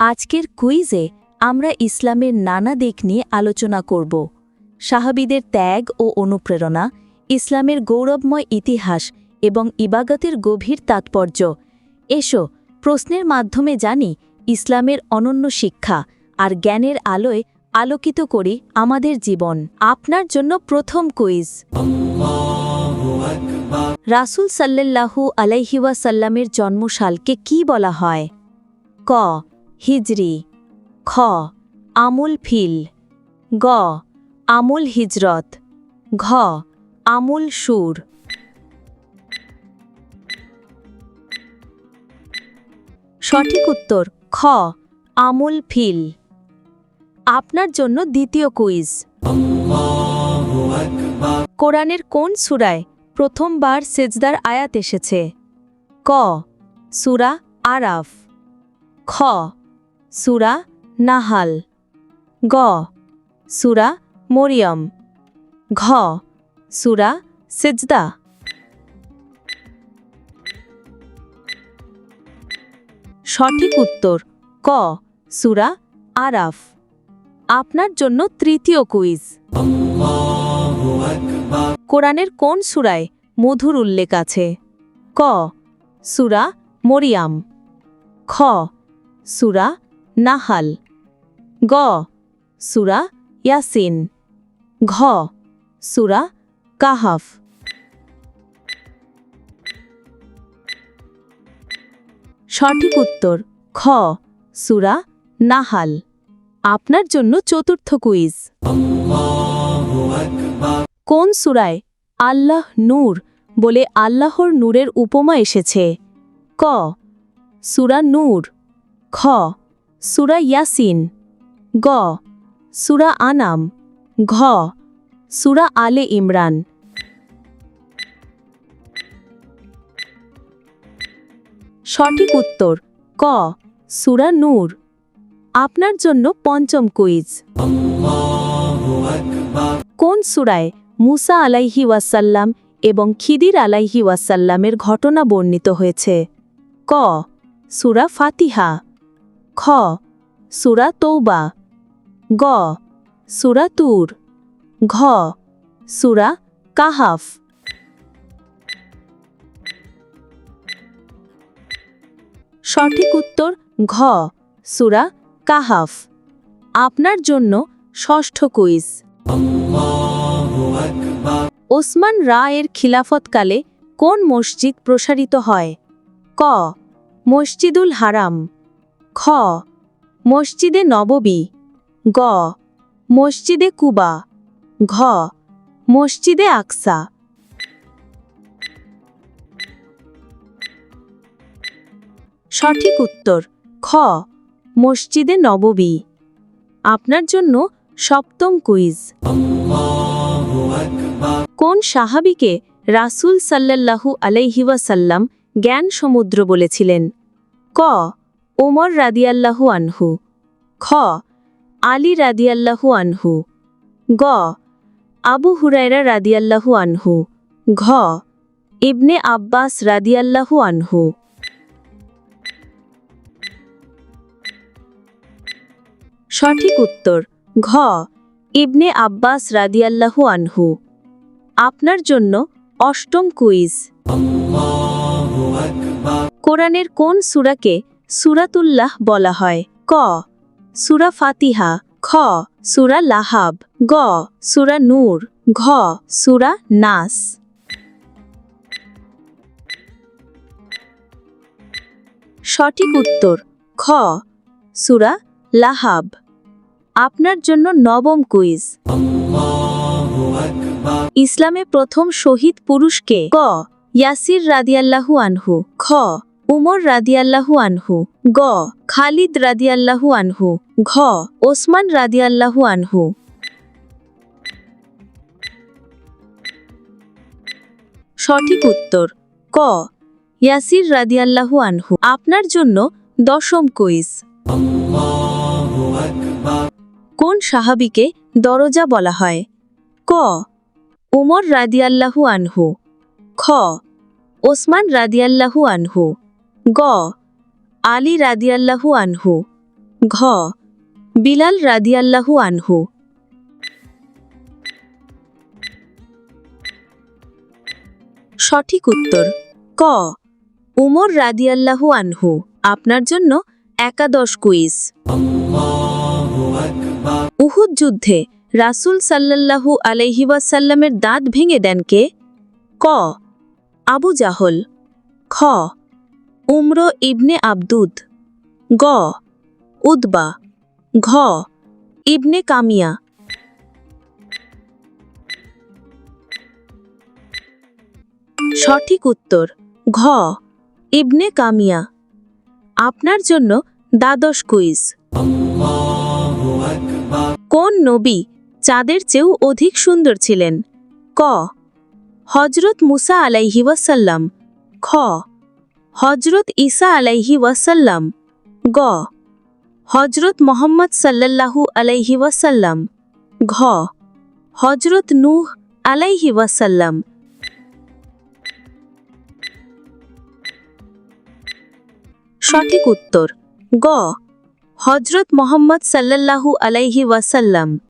আজকের কুইজে আমরা ইসলামের নানা দিক নিয়ে আলোচনা করব। সাহাবিদের ত্যাগ ও অনুপ্রেরণা, ইসলামের গৌরবময় ইতিহাস এবং ইবাগতের গভীর তাৎপর্য। এসো, প্রশ্নের মাধ্যমে জানি ইসলামের অনন্য শিক্ষা আর জ্ঞানের আলোয় আলোকিত করি আমাদের জীবন। আপনার জন্য প্রথম কুইজ। রাসূল সাল্লাল্লাহু আলাইহিওয়াসাল্লামের জন্মসালকে কি বলা হয়? ক হিজরি। খ, আমুল ফিল। গ, আমুল হিজরত। ঘ, আমুল সুর। সঠিক উত্তর, খ, আমুল ফিল। আপনার জন্য দ্বিতীয় কুইজ। কোরআনের কোন সূরায় প্রথমবার সেজদার আয়াত এসেছে? ক, সূরা আরাফ। খ সূরা নাহাল। গ, সূরা মরিয়ম। ঘ, সুরা সেজদা। সঠিক উত্তর, ক, সুরা আরাফ। আপনার জন্য তৃতীয় কুইজ। কোরআনের কোন সুরায় মধুর উল্লেখ আছে? ক, সুরা মরিয়াম। খ, সূরা নাহাল। গ, সূরা ইয়াসিন। ঘ, সূরা কাহাফ। সঠিক উত্তর, খ, সূরা নাহাল। আপনার জন্য চতুর্থ কুইজ। কোন সুরায় আল্লাহ নূর বলে আল্লাহর নূরের উপমা এসেছে? ক, সূরা নূর। খ সূরা ইয়াসিন। গ, সুরা আনাম। ঘ, সুরা আলে ইমরান। সঠিক উত্তর, ক, সুরা নূর। আপনার জন্য পঞ্চম কুইজ। কোন সূরায় মুসা আলাইহি ওয়াসাল্লাম এবং খিদির আলাইহি ওয়াসাল্লামের ঘটনা বর্ণিত হয়েছে? ক, সুরা ফাতিহা। খ, সুরা তৌবা গ, সুরা তুর। ঘ, সুরা কাহাফ। সঠিক উত্তর, ঘ, সুরা কাহাফ। আপনার জন্য ষষ্ঠ কুইজ। ওসমান রা এর খিলাফতকালে কোন মসজিদ প্রসারিত হয়? ক, মসজিদুল হারাম। খ, মসজিদে নববী। গ, মসজিদে কুবা। ঘ, মসজিদে আকসা। সঠিক উত্তর, খ, মসজিদে নববী। আপনার জন্য সপ্তম কুইজ। কোন সাহাবিকে রাসূল সাল্লাল্লাহু আলাইহিওয়াসাল্লাম জ্ঞান সমুদ্র বলেছিলেন? ক ওমর রাদিয়াল্লাহু আনহু। খ, আলী রাদিয়াল্লাহু আনহু। গ, আবু হুরায়রা রাদিয়াল্লাহু আনহু। ঘ, ইবনে আব্বাস রাদিয়াল্লাহু আনহু। সঠিক উত্তর, ঘ, ইবনে আব্বাস রাদিয়াল্লাহু আনহু। আপনার জন্য অষ্টম কুইজ। কোরআনের কোন সূরাকে সূরাতুল্লাহ বলা হয়। ক, সুরা ফাতিহা। খ, সুরা লাহাব। গ, সুরা নূর। ঘ, সুরা নাস। সঠিক উত্তর, খ, সুরা লাহাব। আপনার জন্য নবম কুইজ। ইসলামে প্রথম শহীদ পুরুষকে ক, ইয়াসির রাদিয়াল্লাহু আনহু। খ উমর রাদিয়াল্লাহু আনহু, গ, খালিদ রাদিয়াল্লাহু আনহু, ঘ, ওসমান রাদিয়াল্লাহু আনহু। সঠিক উত্তর, ক, ইয়াসির রাদিয়াল্লাহু আনহু। আপনার জন্য দশম কুইজ। কোন সাহাবিকে দরজা বলা হয়? ক, উমর রাদিয়াল্লাহু আনহু, খ, ওসমান রাদিয়াল্লাহু আনহু। গ। আলী রাদিয়াল্লাহু আনহু। ঘ। বিলাল রাদিয়াল্লাহু আনহু। সঠিক উত্তর, ক। উমর রাদিয়াল্লাহু আনহু, আপনার জন্য একাদশ কুইজ। উহুদ যুদ্ধে রাসূল সাল্লাল্লাহু আলাইহি ওয়াসাল্লামের দাঁত ভেঙে দেন কে? ক। আবু জাহল। খ। উমর ইবনে আবদুদ। গ। উদবা ঘ। ইবনে কামিয়া। সঠিক উত্তর, ঘ। ইবনে কামিয়া। আপনার জন্য দ্বাদশ কুইজ। কোন নবী চাঁদের চেয়েও অধিক সুন্দর ছিলেন? ক। হজরত মুসা আলাইহি ওয়াসাল্লাম। খ। হজরত ঈসা আলাইহি ওয়াসাল্লাম। গ। হজরত মোহাম্মদ সাল্লাল্লাহু আলাইহি ওয়াসাল্লাম। ঘ। হজরত নূহ আলাইহি ওয়াসাল্লাম। সঠিক উত্তর। গ। হজরত মোহাম্মদ সাল্লাল্লাহু আলাইহি ওয়াসাল্লাম।